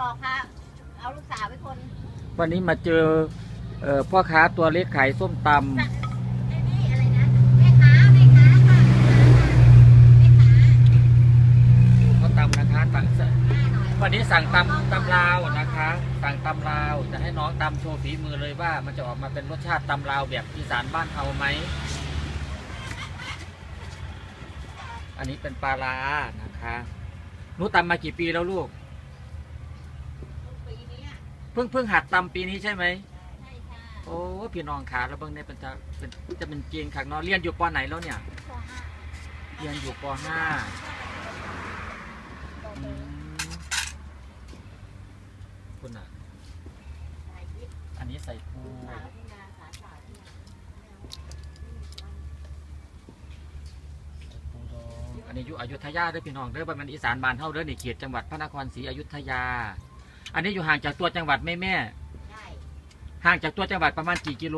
บอกค่ะเอาลูกสาวไปคนวันนี้มาเจอเอ่อพ่อค้าตัวเล็กขายส้มตไอ้นี่อะไรนะแม่ค้าแม่ค้าค่ะแม่ค้าำเขาตำนะคะสั่งหน้าหน่อย วันนี้สั่งตำตำลาวนะคะ สั่งตำลาวจะให้น้องตำโชว์ฝีมือเลยว่า มันจะออกมาเป็นรสชาติตำลาวแบบอีสานบ้านเฮาไหม อันนี้เป็นปลาร้านะคะหนูตำมากี่ปีแล้วลูกปีเนี้ย เพิ่งเพิ่งหัดตำปีนี้ใช่ไหมใช่ค่ะโอ้พี่น้องขาแล้วเบิ่งเนี่ยเป็นจะเป็นจะเป็นเกียงขักเนาะเรียนอยู่ปไหนแล้วเนี่ยปห้าเรียนอยู่ปห้าอืมคุณอะสายยิบอันนี้ใส่ปูสาวที่นาสาวสาวที่นาปูดองอันนี้อยู่อยุธยาเด้อพี่น้องเด้อบ้านมันอีสานบ้านเฮาเด้อนี่เขตจังหวัดพระนครศรีอยุธยา อันนี้อยู่ห่างจากตัวจังหวัดแม่แม่ ใช่ห่างจากตัวจังหวัดประมาณกี่กิโล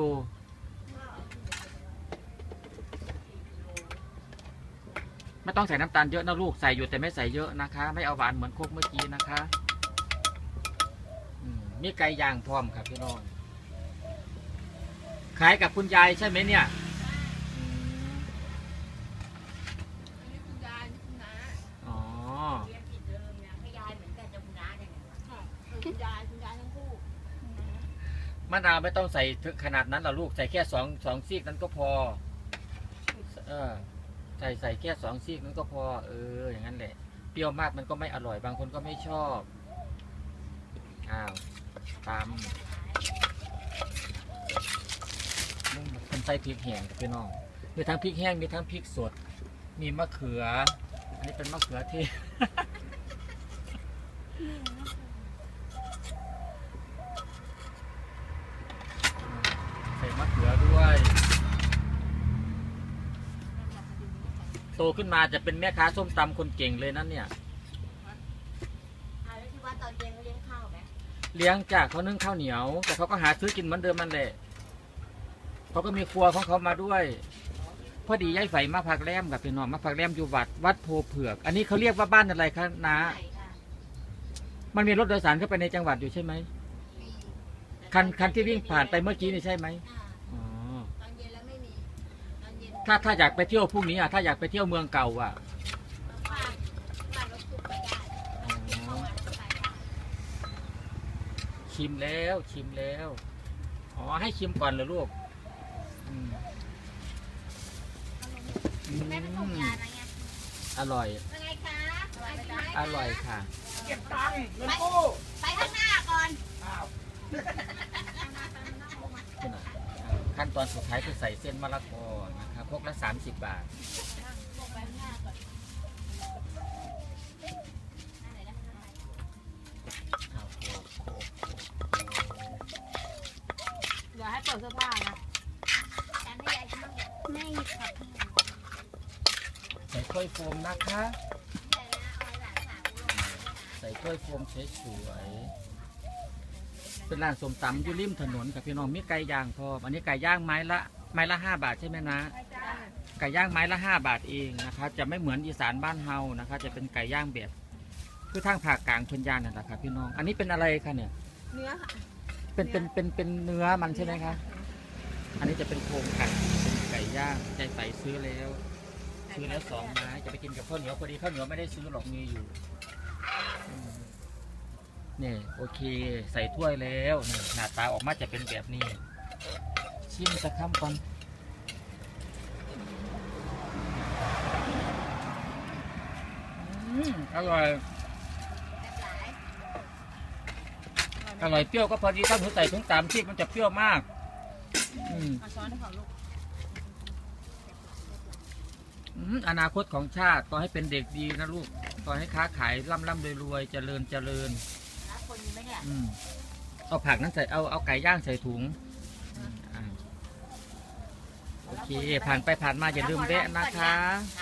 ไม่ต้องใส่น้ำตาลเยอะนะลูก ใส่อยู่แต่ไม่ใส่เยอะนะคะ ไม่เอาหวานเหมือนโคกเมื่อกี้นะคะอืมมีไก่ย่างพร้อมครับพี่น้อง ขายกับคุณยายใช่ไหมเนี่ยอืม นี่คุณยายนี่คุณน้า อ๋อ เรียนผิดเดิมนะให้ยายเหมือนกันจะมุนาได้ไงวะ ค่ะคุณยายคุณยายทั้งคู่ มะนาวไม่ต้องใส่ถึงขนาดนั้นหรอกลูกใส่แค่สองสองซีกนั้นก็พอ เออ ใส่ใส่แค่สองซีกนั้นก็พอ เออ อย่างนั้นแหละ เปรี้ยวมากมันก็ไม่อร่อยบางคนก็ไม่ชอบ อ้าวตามมันใส่พริกแห้งกับพี่น้อง มีทั้งพริกแห้งมีทั้งพริกสด มีมะเขือ อันนี้เป็นมะเขือเทศ ใส่มะเขือด้วย โตขึ้นมาจะเป็นแม่ค้าส้มตำคนเก่งเลยนั่นเนี่ย อ่าแล้วที่ว่าตอนเย็นเขาเลี้ยงข้าวไหมเลี้ยงจากเขานึ่งข้าวเหนียว แต่เขาก็หาซื้อกินเหมือนเดิมนั่นแหละเขาก็มีครัวของเขามาด้วย พอดีย้ายไฟมาพักแรมกับพี่น้องมาพักแรมอยู่วัดวัดโพเผือก อันนี้เขาเรียกว่าบ้านอะไรคะนาใช่ค่ะมันมีรถโดยสารเข้าไปในจังหวัดอยู่ใช่ไหมมีคันคันที่วิ่งผ่านไปเมื่อกี้นี่ใช่ไหม อ่า อ๋อ ตอนเย็นแล้วไม่มี ตอนเย็น ถ้าถ้าอยากไปเที่ยวพรุ่งนี้อะถ้าอยากไปเที่ยวเมืองเก่าอะว่างว่างรถตุ๊กไปได้อ๋อเข้ามาแล้วก็ไปได้ชิมแล้วชิมแล้วอ๋อให้ชิมก่อนเหรอลูกอืมอืมแม่ไปส่งยาอะไรเงี้ยอร่อย เป็นไงคะไปไหมอร่อยค่ะ เก็บตังค์เงินกู้ไปข้างหน้าก่อน อ้าวคุณอะ ขั้นตอนสุดท้ายคือใส่เส้นมะละกอนะครับพวกละ30 บาทไปข้างหน้าก่อนหน้าไหนนะเอาโขกโขกโขกอย่าให้เปิดเสื้อผ้านะจานให้ยายชิมบ้างเดี๋ยวไม่ค่ะพี่ใส่ถ้วยโฟมนะคะแต่นะเอาหลานสาวลงมาด้วยนะใส่ถ้วยโฟมสวยๆ เป็นร้านสมตำอยู่ริมถนนกับพี่น้องมีไก่ย่างพร้อมอันนี้ไก่ย่างไม้ละไม้ละห้าบาทใช่ไหมนะ ไก่ย่างไม้ละห้าบาทเองนะคะ จะไม่เหมือนอีสานบ้านเฮานะคะ จะเป็นไก่ย่างแบบคือทางภาคกลางชนยานนั่นแหละครับพี่น้อง อันนี้เป็นอะไรคะเนี่ย เนื้อค่ะเป็นเป็นเป็นเป็นเนื้อมันใช่ไหมคะอันนี้จะเป็นโครงไก่เป็นไก่ย่างใจใส่ซื้อแล้วซื้อแล้วสองไม้จะไปกินกับข้าวเหนียวพอดีข้าวเหนียวไม่ได้ซื้อหรอกมีอยู่อืม นี่โอเคใส่ถ้วยแล้วนี่หน้าตาออกมาจะเป็นแบบนี้ ชิมสักคำก่อนอร่อยอร่อยเปรี้ยวก็พอดีถ้าหนูใส่ถุงตามที่มันจะเปรี้ยวมากอืมเอาช้อนให้เขาลูกอืมอนาคตของชาติต่อให้เป็นเด็กดีนะลูก ต่อให้ค้าขายร่ำร่ำรวยรวยเจริญเจริญ นะคนนี้ไหมเนี่ยอืมเอาผักนั้นใส่เอาเอาไก่ย่างใส่ถุงอืมอ่าโอเคผ่านไปผ่านมาอย่าลืมแวะนะคะหางเครื่อง